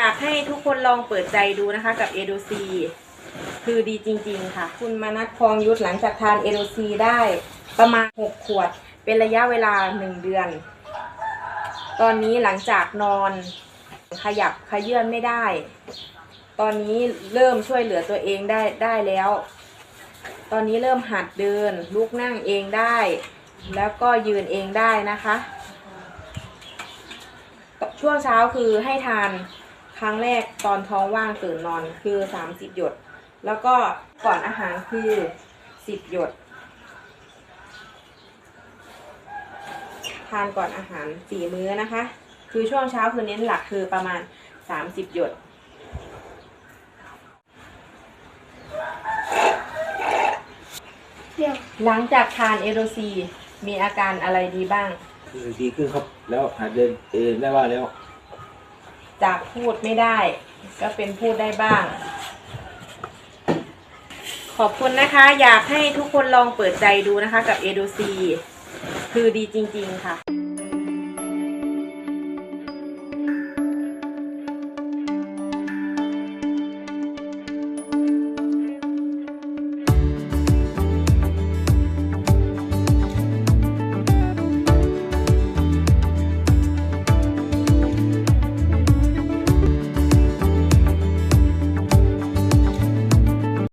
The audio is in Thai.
อยากให้ทุกคนลองเปิดใจดูนะคะกับเอโดซีคือดีจริง ๆ ค่ะ คุณมานัทคองยุทธหลังจากทานเอโดซีได้ประมาณ 6 ขวด เป็นระยะเวลา 1 เดือน ตอนนี้หลังจากนอนขยับขยื่นไม่ได้ ตอนนี้เริ่มช่วยเหลือตัวเองได้ได้แล้ว ตอนนี้เริ่มหัดเดินลุกนั่งเองได้ แล้วก็ยืนเองได้นะคะ ช่วงเช้าคือให้ทาน ครั้งแรกตอนท้องว่างตื่นนอนคือ 30 หยด แล้วก็ก่อนอาหารคือ 10 หยด ทานก่อนอาหาร4มื้อนะคะ คือช่วงเช้าคือเน้นหลักคือประมาณ 30 หยดเดี๋ยวหลังจากทานเอโรซีมีอาการอะไรดีบ้างคือดีขึ้นครับ แล้วหาเดินเดินได้ว่าแล้ว จากพูดไม่ได้ ก็เป็นพูดได้บ้าง ขอบคุณนะคะ อยากให้ทุกคนลองเปิดใจดูนะคะ กับเอโดซีคือดีจริง ๆ ค่ะ